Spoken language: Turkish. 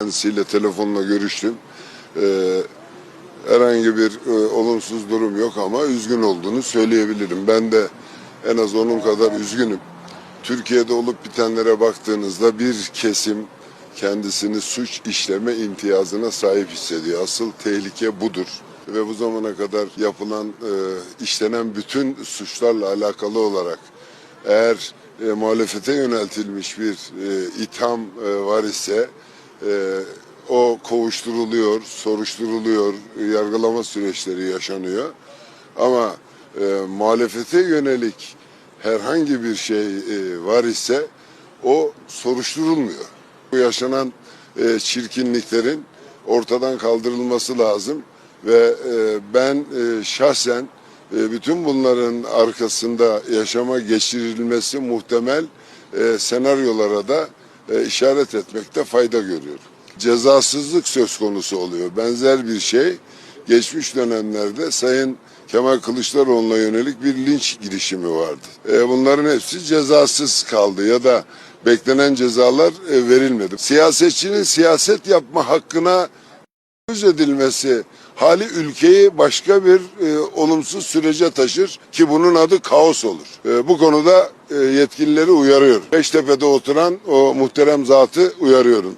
Kendisiyle telefonla görüştüm. Ee, herhangi bir e, olumsuz durum yok ama üzgün olduğunu söyleyebilirim. Ben de en az onun kadar üzgünüm. Türkiye'de olup bitenlere baktığınızda bir kesim kendisini suç işleme imtiyazına sahip hissediyor. Asıl tehlike budur. Ve bu zamana kadar yapılan, e, işlenen bütün suçlarla alakalı olarak eğer e, muhalefete yöneltilmiş bir e, itham e, var ise e, o kovuşturuluyor, soruşturuluyor, yargılama süreçleri yaşanıyor. Ama e, muhalefete yönelik herhangi bir şey e, var ise o soruşturulmuyor. Bu yaşanan e, çirkinliklerin ortadan kaldırılması lazım ve e, ben e, şahsen e, bütün bunların arkasında yaşama geçirilmesi muhtemel e, senaryolara da e, işaret etmekte fayda görüyorum. Cezasızlık söz konusu oluyor. Benzer bir şey geçmiş dönemlerde Sayın Kemal Kılıçdaroğlu'na yönelik bir linç girişimi vardı. E, bunların hepsi cezasız kaldı ya da beklenen cezalar e, verilmedi. Siyasetçinin siyaset yapma hakkına söz edilmesi hali ülkeyi başka bir e, olumsuz sürece taşır ki bunun adı kaos olur. E, bu konuda e, yetkilileri uyarıyorum. Beştepe'de oturan o muhterem zatı uyarıyorum.